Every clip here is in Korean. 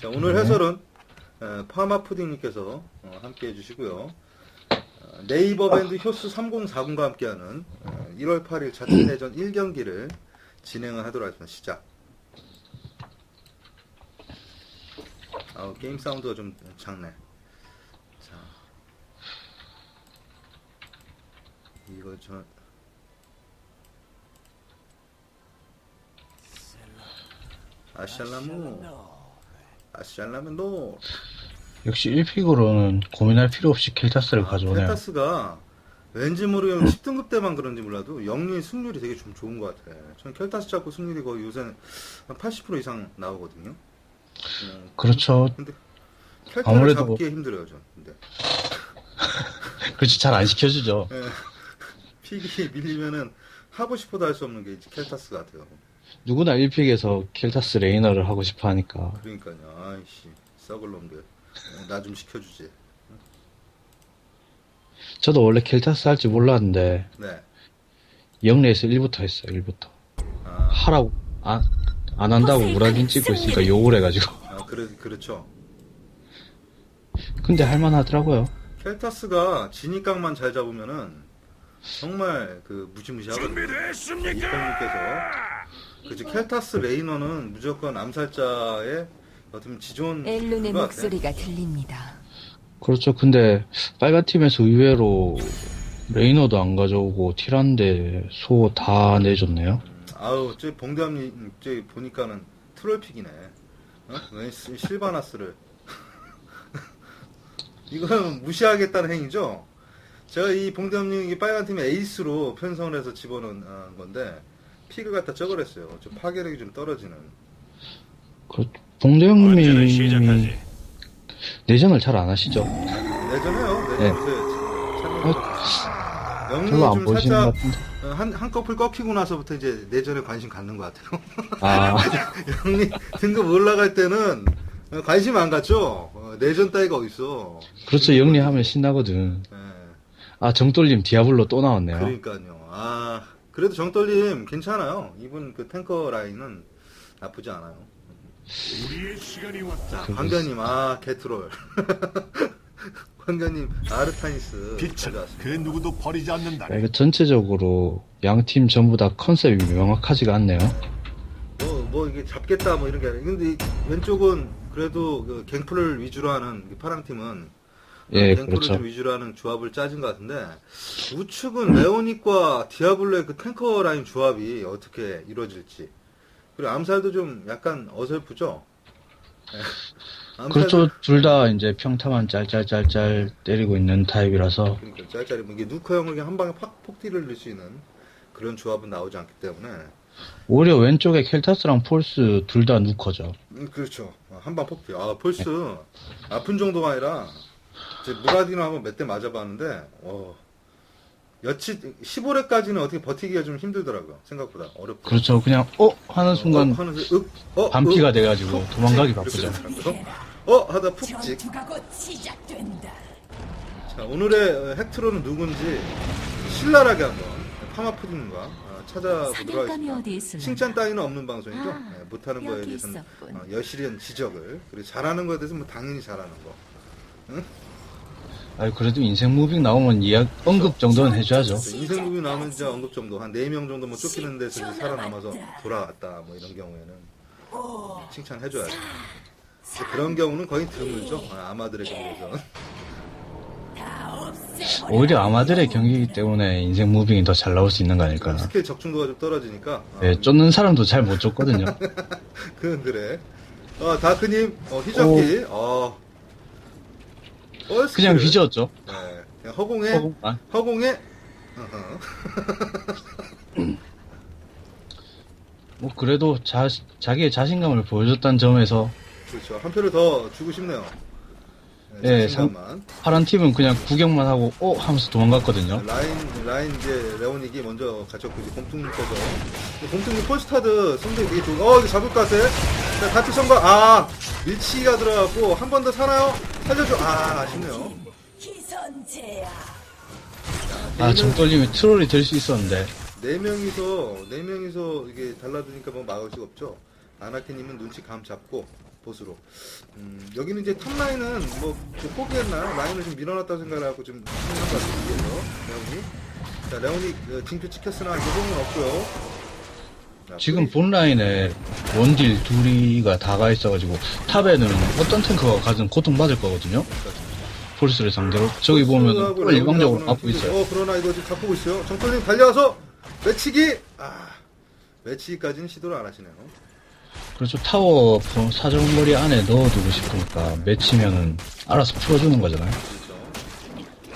자, 오늘 네. 해설은 에, 파마 푸딩님께서 어, 함께 해주시고요. 어, 네이버 밴드 효스 3040과 함께하는 어, 1월 8일 자체 내전 1경기를 진행을 하도록 하겠습니다. 시작. 아우, 게임 사운드가 좀 작네. 자. 이거 저, 아샬라무, 아샬라무노. 역시 1픽으로는 고민할 필요 없이 켈타스를 가져오네요. 켈타스가 왠지 모르게 10등급 때만 그런지 몰라도 영리 승률이 되게 좀 좋은 것 같아. 저는 켈타스 잡고 승률이 거의 요새는 한 80% 이상 나오거든요. 음, 그렇죠. 근데 켈타를 아무래도- 잡기 힘들어요, 전. 근데 그렇지, 잘 안 시켜주죠. 예. 픽이 밀리면은 하고 싶어도 할 수 없는 게 이제 켈타스 같아요. 누구나 1픽에서 켈타스 레이너를 하고 싶어 하니까. 그러니까요. 아이씨, 썩을 놈들. 나 좀 시켜주지. 저도 원래 켈타스 할 줄 몰랐는데, 네. 영리에서 1부터 했어요, 1부터. 아, 하라고, 안, 안 한다고 무라딘 찍고 있으니까 욕을 해가지고. 아 그래, 그렇죠. 근데 할만하더라고요. 켈타스가 진입각만 잘 잡으면은 정말 그 무시무시하거든요. 이평님께서 그지 켈타스 레이너는 무조건 암살자의 어떤 지존 엘룬의 같아. 목소리가 들립니다. 그렇죠. 근데, 빨간 팀에서 의외로, 레이너도 안 가져오고, 티란데, 소 다 내줬네요. 아우 저 봉담님 저 보니까는 트롤픽이네. 어? 왜 시- 실바나스를 이거는 무시하겠다는 행위죠. 제가 이 봉담님 이 빨간 팀의 에이스로 편성을 해서 집어넣은 아, 건데 픽을 갖다 적어냈어요. 좀 파괴력이 좀 떨어지는. 그, 봉대형님이 시작하지? 내전을 잘 안 하시죠? 내전해요. 네. 내전 요새 영리 별로 안좀 보시는 것 살짝 같은데. 어, 한, 한 커플 꺾이고 나서부터 이제 내전에 관심 갖는 것 같아요. 아, 영리 등급 올라갈 때는 어, 관심 안 갖죠. 어, 내전 따위가 어딨어. 그렇죠. 영리하면 신나거든. 예, 아, 정돌림 디아블로 또 나왔네요. 그러니까요. 아 그래도 정떨림 괜찮아요. 이분 그 탱커 라인은 나쁘지 않아요. 우리의 시간이 왔다. 자, 그렇습니다. 황견님 아 개트롤. 황견님 아르타니스 빛은. 그 누구도 버리지 않는다. 야, 이거 전체적으로 양 팀 전부 다 컨셉이 명확하지가 않네요. 뭐, 뭐 이게 잡겠다 뭐 이런 게 아니라 근데 이 왼쪽은 그래도 그 갱플을 위주로 하는 이 파랑 팀은 예, 갱플을 그렇죠. 좀 위주로 하는 조합을 짜진 것 같은데 우측은 레오닉과 디아블로의 그 탱커 라인 조합이 어떻게 이루어질지 그리고 암살도 좀 약간 어설프죠. 예. 암살도- 그렇죠. 둘 다 이제 평타만 짤짤짤짤 때리고 있는 타입이라서 그러니까 짤짤이 뭐 이게 누커형을 그냥 한 방에 팍 폭딜을 넣을 수 있는 그런 조합은 나오지 않기 때문에 오히려 왼쪽에 켈타스랑 폴스 둘 다 누커죠. 음, 그렇죠. 한방 폭딜. 아 폴스 아픈 정도가 아니라 제 무라디노 한번 몇 대 맞아봤는데 어, 여치 15회까지는 어떻게 버티기가 좀 힘들더라고요. 생각보다 어렵고. 그렇죠. 그냥 어 하는 순간 어, 하는 สึ- 윽, 어, 반피가 윽, 돼가지고 푹 도망가기 찍, 바쁘죠. 어 하다 푹 찍. 전투가 곧 시작된다. 자 오늘의 헥트로는 누군지 신랄하게 한번 파마푸딩과 어, 찾아보도록 하겠습니다. 칭찬 따위는 없는 방송이죠. 아, 네, 못하는 거에 대해서는 있었군. 어, 여실한 지적을 그리고 잘하는 거에 대해서 뭐 당연히 잘하는 거. 아유 그래도 인생 무빙 나오면 이야 언급 정도는 해줘야죠. 그 인생 무비 나오면 진짜 언급 정도 한 4명 정도 뭐 쫓기는 데서 이제 살아남아서 돌아왔다 뭐 이런 경우에는 칭찬해줘야죠. 그런 경우는 거의 드물죠. 아, 아마들의 경우에서. 오히려 아마들의 경기이기 때문에 인생 무빙이 더 잘 나올 수 있는 거 아닐까. 스킬 적중도가 좀 떨어지니까. 아, 네, 쫓는 사람도 잘 못 쫓거든요. 그런들의 어, 다크님 어, 휘젓기. 어. 어, 그냥. 휘저었죠. 네, 그냥 허공에 허공- 아, 허공에 어허. 뭐 그래도 자, 자기의 자신감을 보여줬다는 점에서 그렇죠. 한 표를 더 주고 싶네요. 네, 네, 자신감만. 파란 팀은 그냥 구경만 하고 어 하면서 도망갔거든요. 라인 라인 이제 레오닉이 먼저 갇혔고 이제 곰퉁님 거죠. 곰퉁님 폴스타드 성적이 되게 좋은. 어 이거 잡을 것 같아. 자 다트 선거 아 밀치기가 들어갔고 한 번더 사나요? 살려줘. 아 아쉽네요. 아 정떨림이 트롤이 될 수 있었는데 네 명이서 네 명이서 이게 달라드니까 뭐 막을 수가 없죠. 아나키님은 눈치 감 잡고 보스로. 음, 여기는 이제 탑 라인은 뭐, 좀 포기했나? 라인을 좀 밀어놨다고 생각을 하고 좀 생각한 것 같은데요, 레온이. 자, 레온이 그 징표 찍혔으나 요금은 없고요. 자, 지금 본 라인에 원딜 둘이가 다가 있어가지고 탑에는 어떤 탱커가 가든 고통받을 거거든요. 폴스를 상대로 저기 보면 은 일방적으로 맞고 있어요. 어, 그러나 이거 지금 잡고 있어요. 정철님 달려와서 매치기! 아, 매치기까지는 시도를 안 하시네요. 그렇죠. 타워 사정거리 안에 넣어두고 싶으니까 매치면은 알아서 풀어주는 거잖아요. 그렇죠.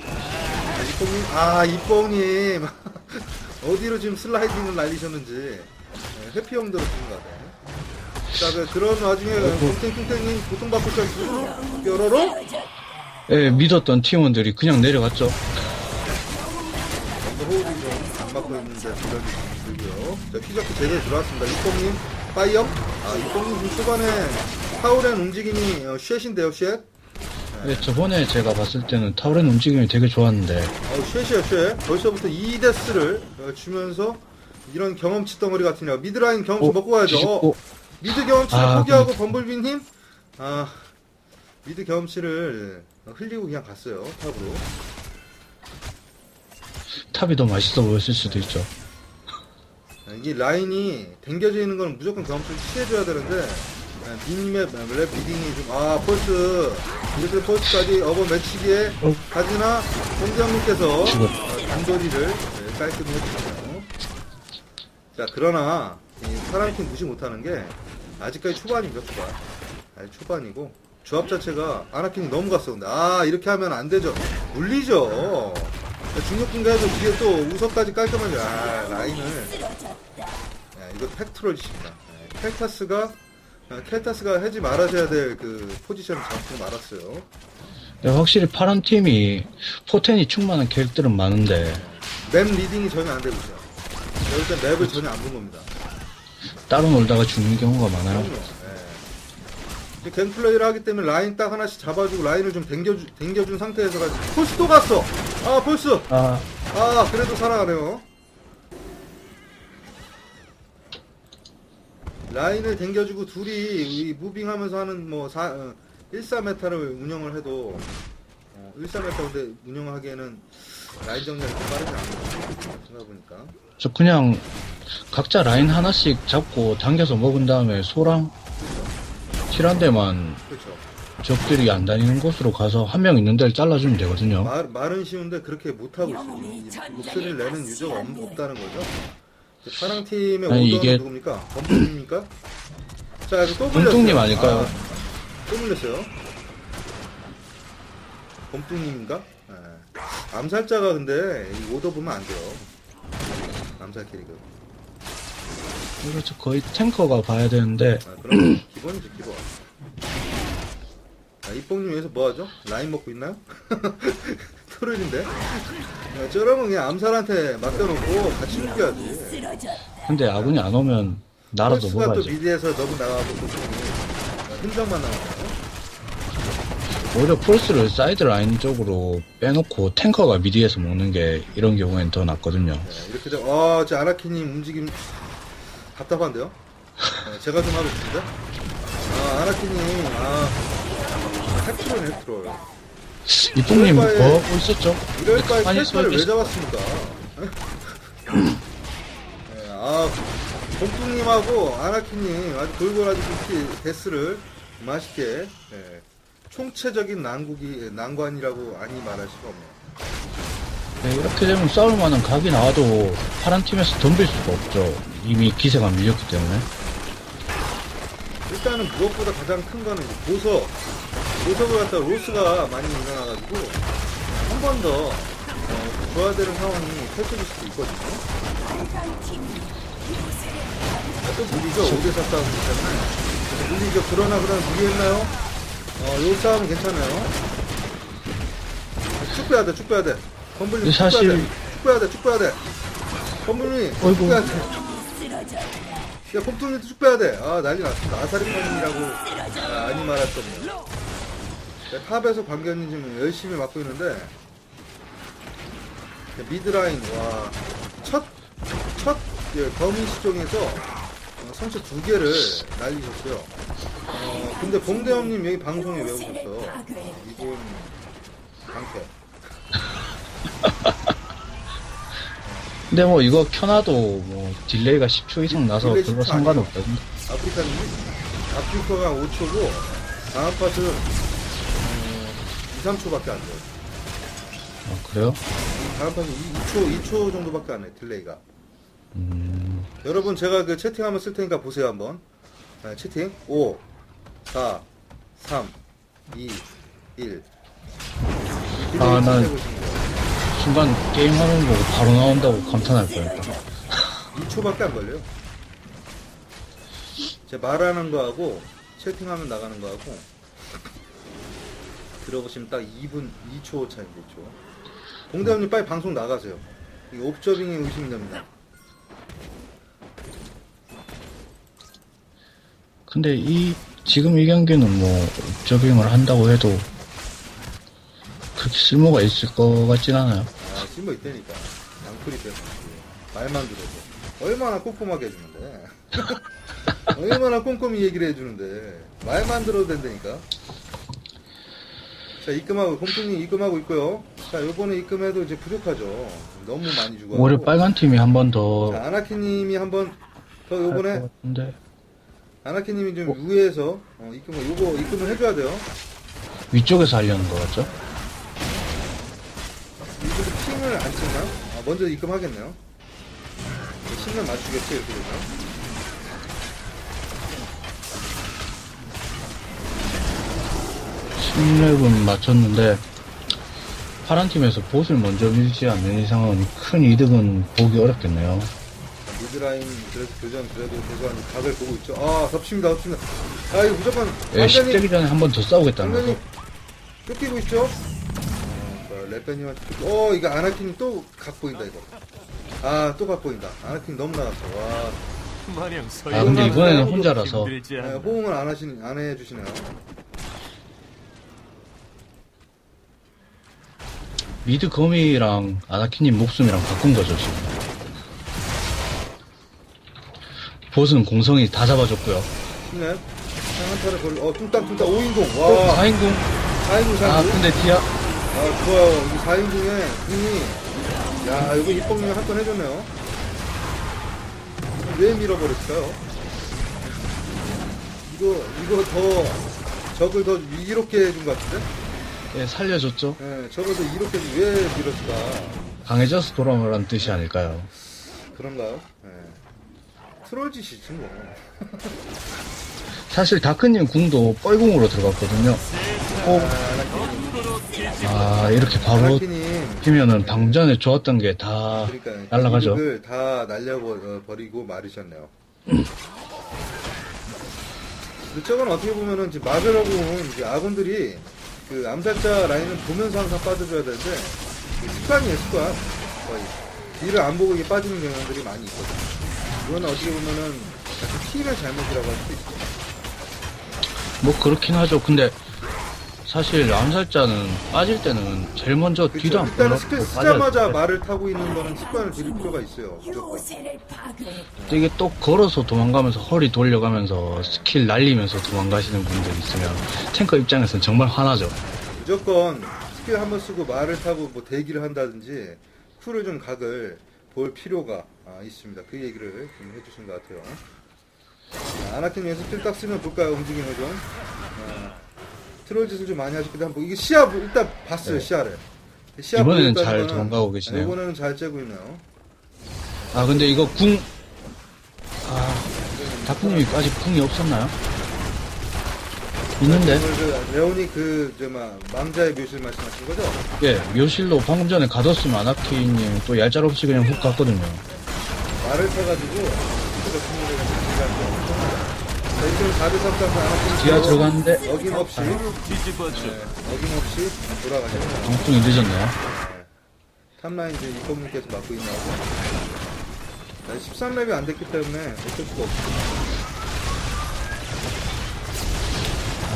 아, 이뽕님, 아, 이뽕님. 어디로 지금 슬라이딩을 날리셨는지. 네, 회피형대로 쓴것 같아요. 자, 그, 그런 와중에, 뚱땡뚱땡님 고통받고 있어요. 뾰로로? 예, 믿었던 팀원들이 그냥 내려갔죠. 먼저 호흡이 좀 안 맞고 있는데, 부력이 좀 들고요. 자, 피자크 제대로 들어왔습니다. 이뽕님, 파이어? 아, 이뽕님 지금 초반에 타오렌 움직임이, 어, 쉣인데요, 쉣? 예, 저번에 제가 봤을 때는 타우렌 움직임이 되게 좋았는데 어, 쉣이야, 쉣. 벌써부터 2데스를 어, 주면서, 이런 경험치 덩어리 같은 냐 미드라인 경험치 어, 먹고 가야죠. 뒤집고 미드 경험치를 아, 포기하고 범블비님? 아 미드 경험치를 흘리고 그냥 갔어요 탑으로. 탑이 더 맛있어 보였을 수도 있죠. 아, 이게 라인이 당겨져 있는 건 무조건 경험치를 취해줘야 되는데 아, 빅맵 랩 리딩이 좀아 펄스. 이렇게 펄스까지 어버 매치기에 어. 가지나 홍대형님께서 죽었- 단거리를 네, 깔끔히 해주시네요 자 그러나 이 파란팀 무시 못하는 게 아직까지 초반이죠 초반? 아직 초반이고 조합 자체가 아나킨이 너무 갔어. 근데 아 이렇게 하면 안 되죠. 물리죠. 중력 분가해서 뒤에 또 우석까지 깔끔하게. 아 라인을. 네, 이거 팩트롤이십니다. 네, 켈타스가 아, 켈타스가 하지 말아줘야 될 그 포지션을 잡고 말았어요. 네, 확실히 파란 팀이 포텐이 충만한 캐릭터는 많은데. 맵 리딩이 전혀 안 되고 있어요 일단 맵을 전혀 안 본 겁니다. 따로 놀다가 죽는 경우가 많아요. 그럼요. 예. 갱 플레이를 하기 때문에 라인 딱 하나씩 잡아주고 라인을 좀 당겨주, 당겨준 상태에서 가지고. 폴스 또 갔어! 아 폴스! 아, 아 그래도 살아가네요. 라인을 당겨주고 둘이 이 무빙하면서 하는 뭐 4, 어, 1사메타를 운영을 해도 어, 1사메타 근데 운영하기에는 라인 정리가 좀 빠르지 않나 생각해보니까 저 그냥 각자 라인 하나씩 잡고 당겨서 먹은 다음에 소랑 킬한 데만 그렇죠 적들이 안 다니는 곳으로 가서 한 명 있는 데를 잘라주면 되거든요. 말, 말은 쉬운데 그렇게 못하고 있어요. 전쟁에 목소리를 내는 유저가 없, 없다는 거죠. 파랑팀의 아니, 오더는 이게- 누굽니까? 범둥입니까? 자, 이거 또 물렸어요. 범둥님 아닐까요? 아, 또 물렸어요. 범둥님인가? 네. 암살자가 근데 이 오더 보면 안 돼요. 암살 캐릭은. 그렇죠. 거의 탱커가 봐야 되는데 아, 그럼 기본이지, 기본. 아, 이뽕님 여기서 뭐 하죠? 라인 먹고 있나요? 토르인데? 야, 저러면 그냥 암살한테 맡겨놓고 같이 죽여야지. 근데 아군이 안 오면 나라도 펄스가 또 먹어야지. 미드에서 너무 나가고 또 흔적만 나와요. 오히려 폴스를 사이드 라인 쪽으로 빼놓고 탱커가 미디에서 먹는 게 이런 경우엔 더 낫거든요. 네, 이렇게 되면 아, 저 아나키님 움직임 답답한데요? 네, 제가 좀 하고 있습니다. 아, 아나키님 아, 팩트롤 팩트롤. 이쁜님 뭐 하고 있었죠? 이럴 바에 캐스터를 왜써 잡았습니까? 네, 아, 봉뚱님하고 아나키님 아주 골고루 아주 이렇게 데스를 맛있게 네, 총체적인 난국이 난관이라고 아니 말할 수가 없네요. 네, 이렇게 되면 싸울 만한 각이 나와도 파란 팀에서 덤빌 수가 없죠. 이미 기세가 밀렸기 때문에. 일단은 무엇보다 가장 큰 거는 이제 보석. 보석을 갖다 로스가 많이 일어나가지고 한 번 더 어, 줘야 되는 상황이 펼쳐질 수도 있거든요. 아, 또 물리죠. 5대4 싸움이기 때문에. 물리죠. 그러나 그러나 무리했나요? 어, 요 싸움은 괜찮아요. 쭉 빼야 돼, 쭉 빼야 돼. 쭉 사실- 빼야 돼. 쭉 빼야 돼, 쭉 빼야 돼. 쭉 어이구. 빼야 돼. 야, 폼통님도 쭉 빼야 돼. 아, 난리 났습니다. 아사리pan이라고 아, 아니 수 없네요. 네, 탑에서 광견이 지금 열심히 맡고 있는데, 네, 미드라인, 와, 첫, 첫, 예, 범위 시종에서 어, 선수 두 개를 날리셨어요. 어, 근데 봉대형님 여기 방송에 왜 요새를 오셨어? 파괴했다. 이분 강태. 근데 뭐 이거 켜놔도 뭐 딜레이가 10초 이상 나서 딜레이 별로 10초 상관없거든요. 아프리카님이 아프리카가 5초고 다음 파트 어, 2, 3초밖에 안 돼요. 아, 그래요? 다음 파트 2초, 2초 정도밖에 안 해, 딜레이가. 음, 여러분 제가 그 채팅 한번 쓸 테니까 보세요 한번. 네, 채팅 5, 4, 3, 2, 1. 아, 난- 순간 게임 화면 보고 바로 나온다고 감탄할 뻔했다. 2초밖에 안 걸려요. 제 말하는 거하고 채팅하면 나가는 거하고 들어보시면 딱 2분 2초 차이인데 2초. 공대원님 빨리 방송 나가세요. 이 옵저빙이 의심이 됩니다. 근데 이 지금 이 경기는 뭐 업저빙을 한다고 해도 그렇게 쓸모가 있을 것 같진 않아요. 아, 쓸모 있다니까. 양풀이 됐어. 말만 들어도. 얼마나 꼼꼼하게 해주는데. 얼마나 꼼꼼히 얘기를 해주는데. 말만 들어도 된다니까. 자, 입금하고, 곰뚱이 입금하고 있고요. 자, 요번에 입금해도 이제 부족하죠. 너무 많이 주고. 올해 빨간 팀이 한 번 더. 자, 아나키님이 한 번더할 요번에, 아나키님이 좀 위에서, 어, 입금을, 요거 입금을 해줘야 돼요. 위쪽에서 하려는 거 같죠? 이쪽에 핑을 안 찍나? 아, 먼저 입금하겠네요. 신을 맞추겠지, 이렇게 되면. 신 10렙은 맞췄는데 파란 팀에서 보스를 먼저 밀지 않는 이상은 큰 이득은 보기 어렵겠네요. 미드라인 그래서 교전 그래도 대관 각을 보고 있죠. 아 덮칩니다 덮칩니다. 아 이거 무조건 예, 완전히 10대기 전에 한 번 더 싸우겠다는 완전히 거죠. 쫓기고 있죠. 레페님한테 어 이거 아나킨 또각 보인다 이거. 아또 각 보인다. 아나킨 너무 나갔어. 와 마냥 아 근데 이번에는 혼자라서 힘들지 네. 호응을 안 하시는 안 해주시네요. 미드 거미랑 아나키님 목숨이랑 바꾼 거죠 지금. 보스는 공성이 다 잡아줬고요. 힘내. 한타를 걸려. 어 뚱땅뚱땅 5인공. 와 4인공 4인공 아 4인공. 근데 디아 아 좋아요. 이 4인공에 궁이 야 이거 이뽕님 한건 해줬네요. 왜 밀어버렸을까요? 이거 이거 더 적을 더 이롭게 해준 것 같은데? 예, 살려줬죠. 예, 적을 더 이롭게 해준 왜 밀었을까? 강해져서 돌아오라는 뜻이 아닐까요? 그런가요? 예. 트롤짓이지 뭐. 사실 다크님 궁도 뻘궁으로 들어갔거든요. 꼭, 아, 이렇게 바로 아나키님 피면은 방전에 좋았던 게 다 그러니까 날라가죠. 이득을 다 날려버리고 말이셨네요. 저건 어떻게 보면은 막으려고 온 이제 아군들이 그 암살자 라인을 보면서 항상 빠져줘야 되는데 이게 습관이에요 습관 거의 뒤를 안 보고 이게 빠지는 경향들이 많이 있거든요. 이거는 어떻게 보면은 약간 팀의 잘못이라고 할 수도 있어요. 뭐 그렇긴 하죠. 근데 사실 암살자는 빠질 때는 제일 먼저 뒤도 그렇죠. 안 일단은 스킬 쓰자마자 돼. 말을 타고 있는 거는 습관을 들일 필요가 있어요. 무조건. 이게 또 걸어서 도망가면서 허리 돌려가면서 스킬 날리면서 도망가시는 분들 있으면 탱커 입장에서는 정말 화나죠. 무조건 스킬 한 번 쓰고 말을 타고 뭐 대기를 한다든지 쿨을 좀 각을 볼 필요가 아, 있습니다. 그 얘기를 좀 해주신 것 같아요. 자, 아나킨 연습들 딱 쓰면 볼까요? 움직임을 좀. 아, 트롤 짓을 좀 많이 하셨기도 한번 이게 보- 일단 봤어요 네. 시야를. 시야 이번에는 잘 도망가고 계시네요. 이번에는 잘 째고 있네요. 아 근데 이거 궁... 아... 다크님이 아직 궁이 없었나요? 있는데? 그 레온이 그 저 막 망자의 묘실 말씀하신 거죠? 예, 묘실로 방금 전에 가뒀으면 아나키님 또 얄짤없이 그냥 훅 갔거든요. 말을 타가지고 가져가는 자, 4대 3 싸서 아나킨 디아 들어갔는데 어김없이. 네, 어김없이 돌아가셨네요. 방송이 늦었네요. 탑라인 이제 이범님께서 맡고 있나고. 13렙이 안 됐기 때문에 어쩔 수가 없어.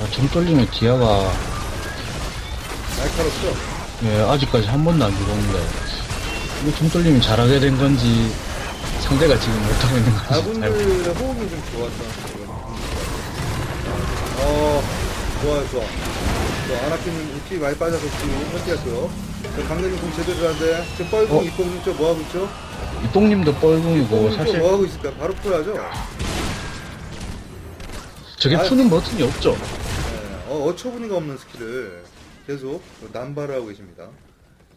아, 좀 떨리면 디아가 날카롭죠? 예, 아직까지 한 번도 안 죽었는데 이거 좀 떨리면 잘하게 된 건지 상대가 지금 못하고 있는 건지 잘 아군들의 호응이 좀 좋았던 그런 어, 좋아요, 좋아. 저 아나키님 피 많이 빠져서 지금 현지했고요. 저 강대님 공 제대로 하는데 지금 뻘궁 어? 입봉님 저 뭐하고 있죠? 이뽕님도 뻘궁이고 뽕님 사실 저 뭐하고 있을까? 바로 풀하죠? 저게 아. 푸는 버튼이 없죠. 네, 어, 어처구니가 없는 스킬을 계속 남발을 하고 계십니다.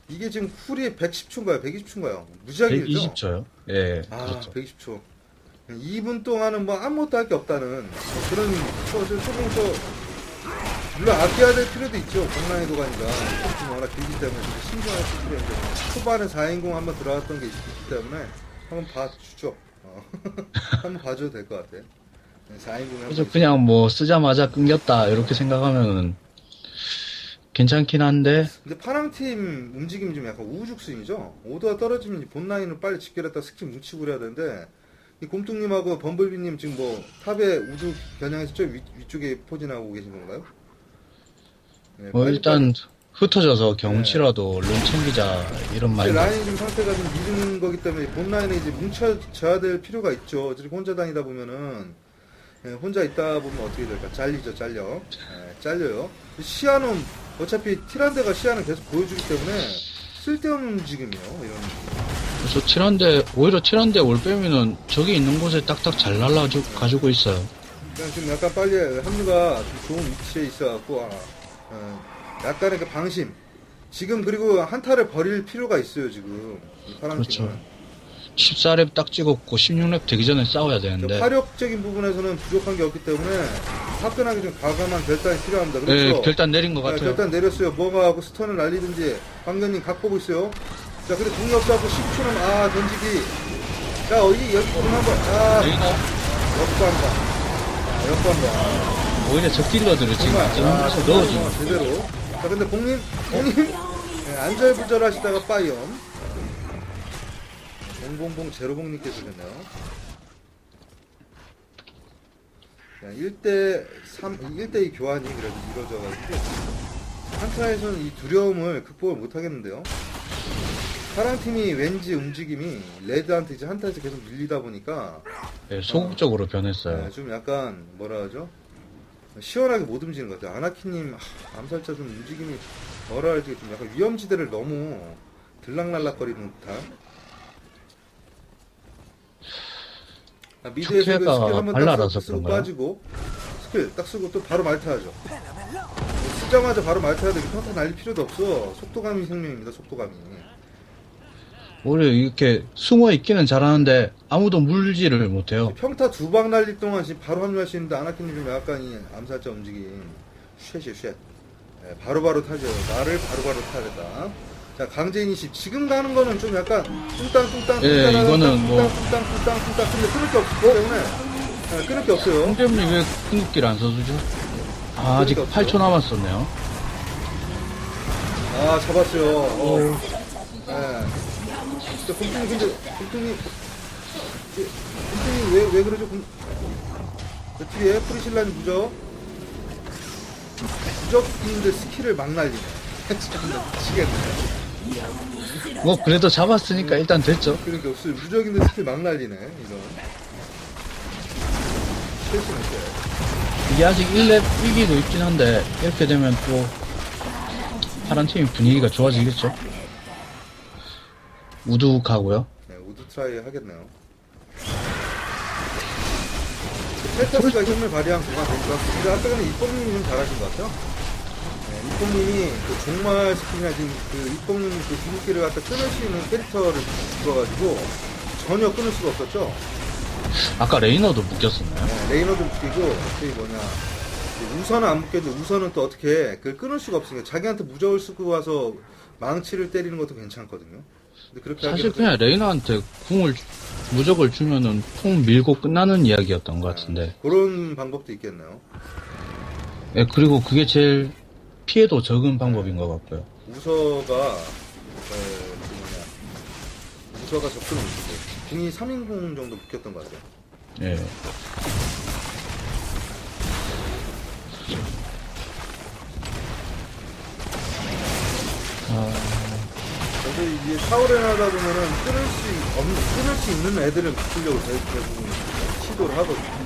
이게 지금 쿨이 110초인가요? 120초인가요? 무지하게 길죠? 120초요. 예, 아, 그렇죠. 120초. 2분 동안은 뭐 아무것도 할 게 없다는 뭐 그런 저, 저, 조금 더 물론 아껴야 될 필요도 있죠. 공랑의 도가니까 좀 워낙 길기 때문에 좀 신중할 필요인데 초반에 4인공 한번 들어갔던 게 있기 때문에 한번 봐주죠. 어. 한번 봐줘도 될 것 같아. 4인공에 그래서 그냥 뭐 쓰자마자 끊겼다 이렇게 생각하면은 괜찮긴 한데 근데 파랑팀 움직임이 좀 약간 우후죽순이죠. 오도가 떨어지면 본 라인을 빨리 집결했다 스킬 뭉치고 그래야 되는데 이 곰뚱님하고 범블비님 지금 뭐 탑에 우드 겨냥해서 저 위, 위쪽에 포진하고 계신 건가요? 네, 뭐 일단 흩어져서 경치라도 론 챙기자 이런. 마인드 라인이 좀 상태가 좀 미는 거기 때문에 본 라인에 이제 뭉쳐져야 될 필요가 있죠. 어차피 혼자 다니다 보면은 예, 혼자 있다 보면 어떻게 될까? 잘리죠, 잘려. 예, 잘려요. 시야는 어차피 티란데가 시야는 계속 보여주기 때문에 쓸데없는 움직임이에요. 이런. 그래서 칠한데 오히려 칠한데 올 빼면은 저기 있는 곳에 딱딱 잘 날라 가지고 있어요. 그냥 지금 약간 빨리 합류가 좀 좋은 위치에 있어갖고 아, 어, 약간의 그 방심. 지금 그리고 한타를 버릴 필요가 있어요 지금 그렇죠. 팀은. 14렙 딱 찍었고 16렙 되기 전에 싸워야 저 되는데 화력적인 부분에서는 부족한 게 없기 때문에 화끈하게 좀 과감한 결단이 필요합니다. 예, 그렇죠. 결단 내린 것 네, 같아요. 결단 내렸어요. 뭐가 하고 스턴을 날리든지 황견님 각 보고 있어요. 자, 근데 동력 잡고 10초는 아 던지기. 자, 여기 여기 공 한번 아 역관다. 아, 역관다. 오히려 저 딜러들을 지금 정말 아, 곳에 넣어주고 제대로. 자, 근데 공님 공님 네, 안절부절하시다가 빠이엄. 봉봉봉 제로봉님께서 셨네요 자, 1대 3, 1대 2 교환이 그래도 이루어져가지고 한타에서는 이 두려움을 극복을 못하겠는데요. 파란 팀이 왠지 움직임이 레드한테 이제 한타에서 계속 밀리다 보니까 예, 소극적으로 변했어요. 네, 좀 약간 뭐라 하죠? 시원하게 못 움직이는 것 같아요. 아나키님 하, 암살자 좀 움직임이 뭐라 할지 좀 약간 위험지대를 너무 들락날락거리는 듯한. 미드에서 그 스킬 한번 딱 발랄해서 쓰고 그런가요? 빠지고 스킬 딱 쓰고 또 바로 말타하죠. 쓰자마자 바로 말타야 되기 평타 날릴 필요도 없어. 속도감이 생명입니다. 속도감이. 오히려 이렇게 숨어 있기는 잘하는데 아무도 물지를 못해요. 평타 두 방 날릴 동안 지금 바로 있는데 아나키님 좀 약간 이 암살자 움직임 쉣이 쉣 예, 바로바로 타죠 나를 바로바로 타야 된다 자 강제 이니시 지금 가는 거는 좀 약간 뚱땅 뚱땅 예, 뚱땅, 이거는 뭐- 뚱땅 뚱땅 뚱땅 근데 끊을 게 없기 때문에 예, 끊을 게 없어요. 홍재민이 왜 궁극기를 안 써주죠? 아, 아직 그러니까 8초 남았었네요. 아 잡았어요. 어. 예. 진짜 곰뚱이 근데 곰뚱이 곰뚱이 왜, 왜 그러죠? 곰... 그 뒤에 프리실라니 무적 무적인데 스킬을 막 날리네 참나 미치겠네 뭐 그래도 잡았으니까 일단 됐죠. 그러니까 없어요 무적인데 스킬 막 날리네 이거 실수했어요 이게 아직 1렙 1기도 있긴 한데 이렇게 되면 또 파란 팀이 분위기가 좋아지겠죠. 우두하고요. 네, 우드 트라이 하겠네요. 텔타스가 힘을 발휘한 구간 될것 근데 아까는 이뽕님이 좀 잘하신 것 같아요. 네, 이뽕님이 그 종말 스킬이나 지금 그 이뽕님 그 궁극기를 갖다 끊을 수 있는 캐릭터를 줄어가지고 전혀 끊을 수가 없었죠. 아까 레이너도 묶였었나요? 네, 레이너도 웃기고, 저기 뭐냐. 이제 우선은 안 묶여도 우선은 또 어떻게 그걸 끊을 수가 없으니까 자기한테 무적을 쓰고 와서 망치를 때리는 것도 괜찮거든요. 근데 그렇게 사실 하기에는 그냥 레이너한테 궁을 무적을 주면은 풍 밀고 끝나는 이야기였던 것 같은데. 그런 방법도 있겠네요. 예, 그리고 그게 제일 피해도 적은 방법인 것 같고요. 우서가 에, 그 뭐냐 우서가 접근을 못했고 궁이 3인공 정도 묶였던 것 같아요. 예. 아, 그래서 이게 사오렌 하다 보면은 끊을 수 없는 끊을 수 있는 애들을 묶으려고 대- 대부분 시도를 하거든요.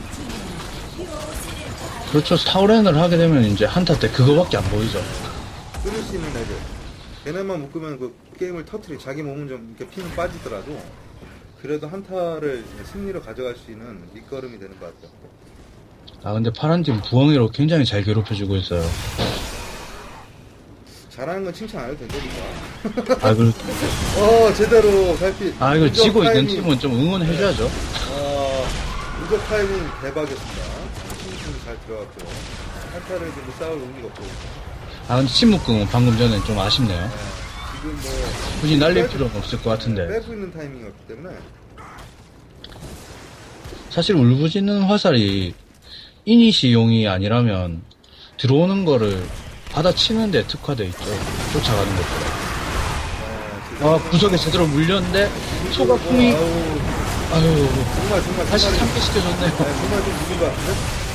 그렇죠. 타우렌을 하게 되면 이제 한타 때 그거밖에 안 보이죠. 끊을 수 있는 애들. 걔네만 묶으면 그 게임을 터트리 자기 몸은 좀 이렇게 피는 빠지더라도 그래도 한타를 승리로 가져갈 수 있는 밑거름이 되는 것 같아요. 아 근데 파란 팀 부엉이로 굉장히 잘 괴롭혀주고 있어요. 잘하는 건 칭찬 안 해도 된다니까. 아, 그, 어, 제대로 살피. 아 이거 지고 있는 타이밍, 팀은 좀 응원해줘야죠. 어, 무적 타이밍 대박이었습니다. 잘 들어갔고요. 한타를 지금 싸울 의미가 없고. 아 근데 침묵궁은 방금 전에 좀 아쉽네요. 네. 지금 뭐. 굳이 날릴 필요는 없을 것 같은데. 빼고 있는 타이밍이었기 때문에. 사실 울부짖는 화살이 이니시용이 아니라면 들어오는 거를 받아치는데 특화돼 있죠. 쫓아가는 것보다. 네, 지금 아 구석에 제대로 물렸는데 소가 풍이 아우, 아유 정말, 정말. 다시 정말- 참기 시켜줬네요. 네, 정말 좀? 네.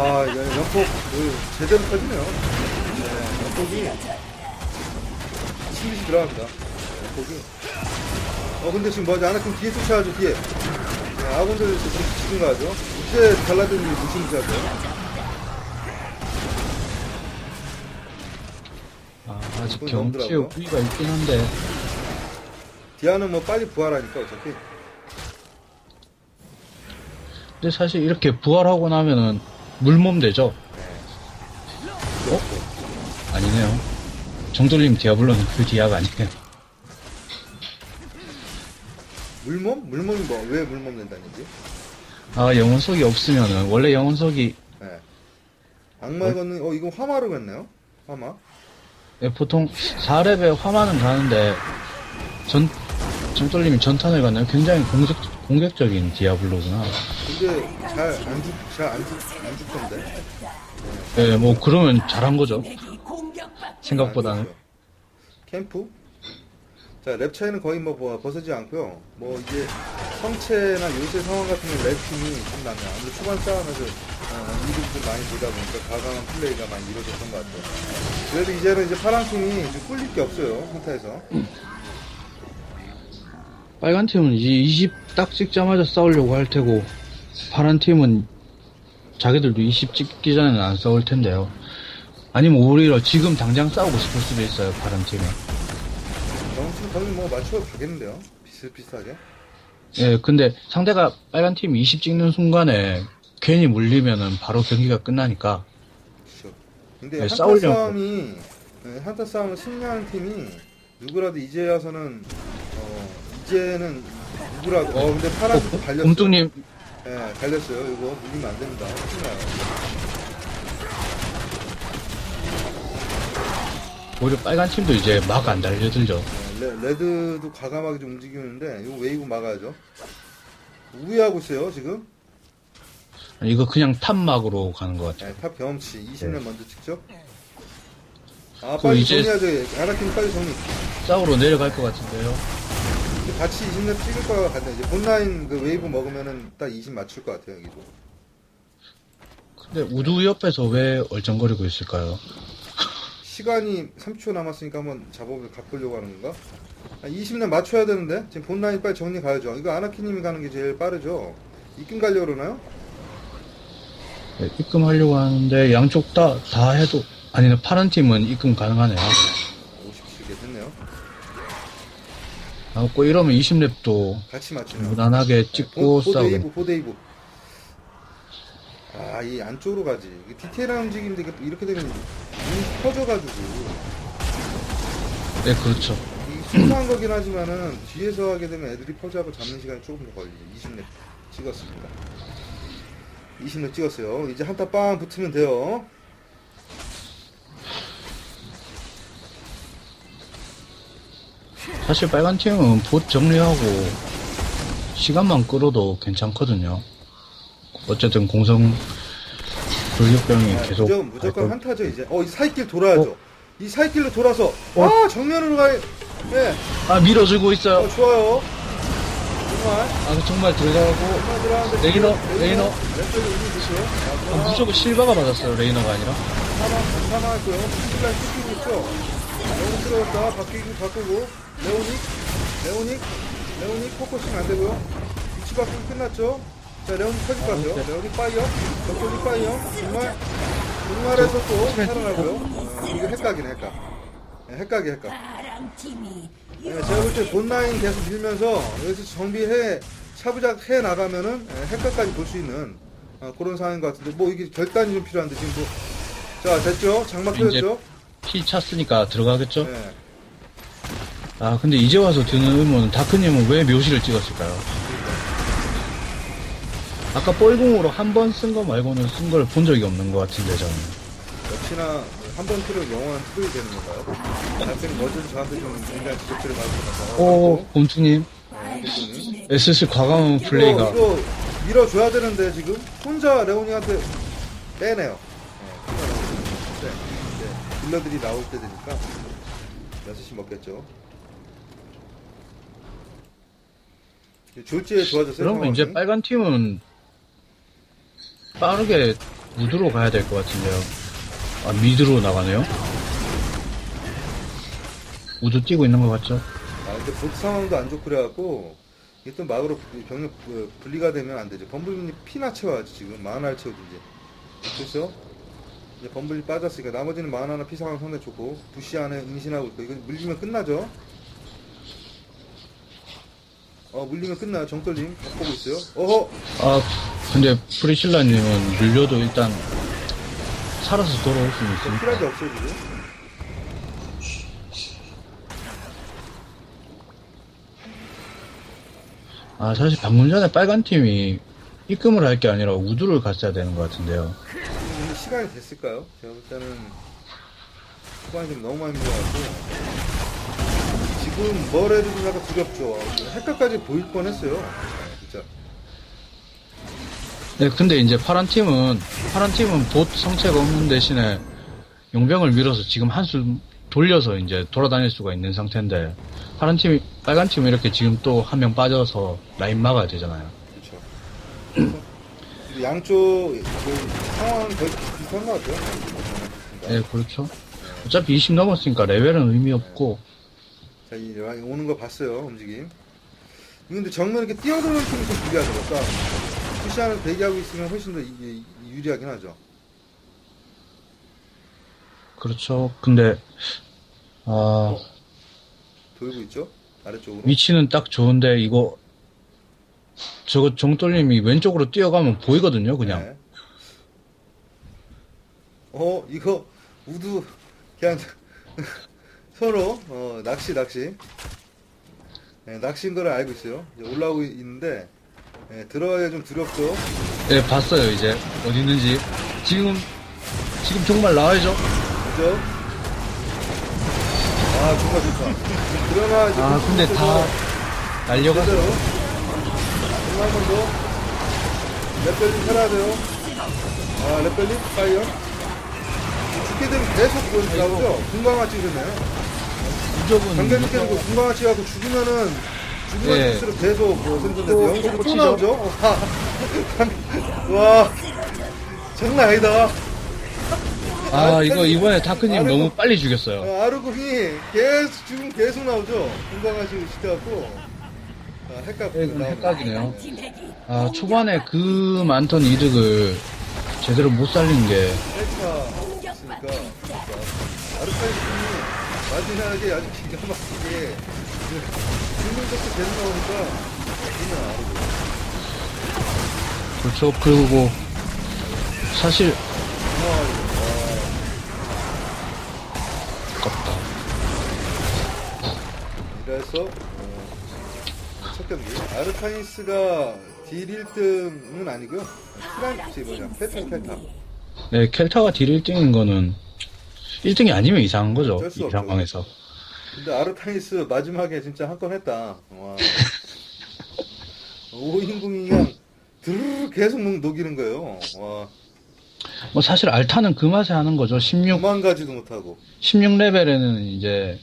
아, 연폭, 그, 제대로 터지네요. 네, 연폭이, 침빗이 들어갑니다. 연폭이. 어, 근데 지금 뭐지? 아나팀 뒤에 쫓아가죠, 뒤에. 네, 아군들 지금 지금 가죠. 이제 달라드는 게 무시무시하죠. 아, 아직 그건 경치에 넘더라고요. 우위가 있긴 한데 디아는 뭐 빨리 부활하니까 어차피. 근데 사실 이렇게 부활하고 나면은 물몸 되죠? 어? 아니네요. 정돌림 디아블로는 그 디아가 아니에요. 물몸? 물몸이 뭐, 왜 물몸 된다는 얘기? 아 영혼석이 없으면은 원래 영혼석이 네. 악마의 걷는, 어, 이거 화마르겠네요? 화마? 예, 보통 4렙에 화만은 가는데 전 정돌림이 전탄을 가나요? 굉장히 공격 공격적인 디아블로구나. 근데 잘 안 죽, 잘 안 죽, 안 죽던데? 예, 뭐 그러면 잘한 거죠. 생각보다는. 아니죠. 캠프? 자, 랩 차이는 거의 뭐, 뭐 벗어지지 않고요. 뭐 이제 성체나 요새 상황 같은 경우 랩 팀이 좀 나면 아무래도 초반 싸움에서 어, 이득 좀 많이 보다 보니까 과감한 플레이가 많이 이루어졌던 것 같아요. 그래도 이제는 이제 파란 팀이 좀 꿀릴 게 없어요. 한타에서. 빨간 팀은 이제 20 딱 찍자마자 싸우려고 할 테고 파란 팀은 자기들도 20 찍기 전에는 안 싸울 텐데요. 아니면 오히려 지금 당장 싸우고 싶을 수도 있어요. 파란 팀은. 정치는 거의 뭐 맞춰 가겠는데요. 비슷비슷하게. 예, 근데 상대가 빨간 팀이 20 찍는 순간에 괜히 물리면은 바로 경기가 끝나니까 그렇죠. 근데 네, 한타. 싸움이 네, 한타 싸움을 승리하는 팀이 누구라도 이제 와서는 어 이제는 누구라도 어 근데 파란 팀 달렸어요. 곰뚱님 예, 달렸어요. 이거 물리면 안 됩니다. 큰나요. 오히려 빨간 팀도 이제 막 안 달려들죠. 레, 레드도 과감하게 좀 움직이는데 이거 웨이브 막아야죠. 우회하고 있어요 지금. 이거 그냥 탑막으로 가는 것 같아요. 네, 탑 경험치 20년 네. 먼저 찍죠. 아그 빨리 이제- 정리하죠. 아나팀 빨리 정리. 싸우러 내려갈 것 같은데요. 같이 20렙 찍을 것 같아요. 이제 본라인 그 웨이브 먹으면은 딱 20 맞출 것 같아요 여기도. 근데 우두 옆에서 왜 얼쩡거리고 있을까요? 시간이 30초 남았으니까 한번 작업을 가보려고 하는 건가? 20년 맞춰야 되는데 지금 본라인 빨리 정리 가야죠. 이거 아나키님이 가는 게 제일 빠르죠. 입금 가려고 그러나요? 네, 입금하려고 하는데 양쪽 다, 다 해도 아니네 파란 팀은 입금 가능하네요. 아, 고 이러면 20렙도 같이 맞추면. 무난하게 찍고 싸우겠네. 포데이브, 포데이브. 아, 이 안쪽으로 가지. 이게 디테일한 움직임인데 이게 이렇게 되면 눈이 커져가지고. 네, 그렇죠. 이 순수한 거긴 하지만은 뒤에서 하게 되면 애들이 퍼져하고 잡는 시간이 조금 더 걸리죠. 20렙 찍었습니다. 20렙 찍었어요. 이제 한타 빵 붙으면 돼요. 사실 빨간 팀은 봇 정리하고 시간만 끌어도 괜찮거든요. 어쨌든 공성 돌격병이 아, 계속 무조건, 무조건 한타죠 이제. 어, 이 사이길 돌아야죠. 이 사이길로 돌아서 아 정면으로 가요. 예, 아 밀어주고 있어요. 어, 좋아요. 정말 아 정말 들어가고 레이너, 레이너. 아, 무조건 실바가 맞았어요. 레이너가 아니라. 사망 사망했고요. 스킬라인 뜯기고 있죠. 레오닉 들어갔다 바뀌고 바꾸고 레오닉 레오닉 레오닉 포커싱 안 되고요. 위치 바꾸고 끝났죠. 자, 레온이 터질 것 같아요. 레온이 파이어. 적절히 파이어. 정말, 정말에서 또 살아나고요. 어, 이거 핵각이네, 핵각. 네, 핵각이 핵각. 네, 제가 볼 때 본라인 계속 밀면서 여기서 정비해, 차부작 해 나가면은 예, 핵각까지 볼 수 있는 어, 그런 상황인 것 같은데, 뭐 이게 결단이 좀 필요한데, 지금 뭐. 자, 됐죠? 장막 펴졌죠? 피 찼으니까 들어가겠죠? 네. 아 근데 이제 와서 드는 의문은 다크님은 왜 묘시를 찍었을까요? 아까 뻘궁으로 한 번 쓴 거 말고는 쓴 걸 본 적이 없는 것 같은데 저는 역시나 한 번 틀은 영원한 틀이 되는 건가요? 남편이 어제도 저한테 좀 굉장히 지적질을 많이 받아서 오 곰투님 님 SS 과감한 플레이가 이거 밀어줘야 되는데 지금 혼자 레오니한테 빼네요. 네, 네, 네. 딜러들이 나올 때 되니까 6시 먹겠죠. 졸지에 좋아졌어요. 그러면 이제. 빨간 팀은 빠르게 우드로 가야 될 것 같은데요 아 미드로 나가네요 우드 뛰고 있는 것 같죠? 아, 근데 복 상황도 안 좋고 그래갖고, 이게 또 막으로 병력 그, 분리가 되면 안 되죠. 범블린이 피나 채워야지, 지금. 만화를 채워도 이제. 됐어? 이제 범블리 빠졌으니까 나머지는 만화나 피 상황 상당히 좋고, 부시 안에 임신하고 있고, 이거 물리면 끝나죠? 어, 물리면 끝나요. 정떨림. 보고 있어요. 어허! 아 근데 프리실라님은 물려도 일단 살아서 돌아올 수는 있으니까 필요한 게 없어요, 지금. 아 사실 방금 전에 빨간 팀이 입금을 할 게 아니라 우드를 갔어야 되는 것 같은데요 시간이 됐을까요? 제가 볼 때는 시간이 좀 너무 많이 밀려가지고 지금 뭘 해도 좀 약간 두렵죠. 핵각까지 보일 뻔했어요. 진짜. 네, 근데 이제 파란 팀은 파란 팀은 봇 성체가 없는 대신에 용병을 밀어서 지금 한숨 돌려서 이제 돌아다닐 수가 있는 상태인데 파란 팀이 빨간 팀은 이렇게 지금 또 한 명 빠져서 라인 막아야 되잖아요. 그렇죠. 양쪽 그 상황 은 거의 비슷한 것 같아요. 네, 그렇죠. 어차피 20 넘었으니까 레벨은 의미 없고 자, 이 라인 오는 거 봤어요, 움직임. 근데 정면 이렇게 뛰어드는 팀이 좀 유리하죠, 그러니까 푸시하는 대기하고 있으면 훨씬 더 이- 이- 유리하긴 하죠. 그렇죠. 근데 아 돌고 있죠, 아래쪽으로. 위치는 딱 좋은데 이거 저거 정돌림이 왼쪽으로 뛰어가면 보이거든요, 그냥. 네. 어, 이거 우드 그냥 서로 어, 낚시 낚시. 네, 낚시인 걸 알고 있어요. 이제 올라오고 있는데 네, 들어가기가 좀 두렵죠. 네, 봤어요, 이제. 어디 있는지. 지금, 지금 정말 나와야죠. 그죠? 아, 좋다, 좋다. 그러나 이제 아, 근데 다 날려가서. 제대로. 한번 더. 랩벨링 살아야 돼요. 아, 랩벨링? 파이어? 되면 계속 그 나오죠? 군강화 찍으셨네요. 무조건. 장전 깨고 군강화 찍어갖고 죽으면은, 죽으면 예. 죽을수록 계속 뭐 생존돼서 또 영수로 또. 나오죠? 와, 장난 아니다. 아, 이거 이번에 다크님 아이고. 너무 빨리 죽였어요. 아, 아르궁이 계속, 지금 계속 나오죠? 군강화 지금 시켜갖고. 아, 핵각 핵이 아, 초반에 그 많던 이득을 제대로 못 살린 게. 셀카 있으니까 아르카이 분이 마지막에 아주 기가 막히게 질문부터 계속 나오니까 그냥 아르고 그렇죠. 그리고, 사실, 아깝다. 이래서 어, 첫 경기 아르카니스가 딜 1등은 아니고요 프란치 뭐냐 페탈 페타 네, 켈타가 딜 1등인 거는 1등이 아니면 이상한 거죠. 어쩔 수이 없죠. 상황에서. 근데 아르카니스 마지막에 진짜 한 건 했다 와 오인궁이 그냥 드르르 계속 녹- 녹이는 거예요 와 뭐 사실 알타는 그 맛에 하는 거죠. 16, 도망가지도 못하고 16레벨에는 이제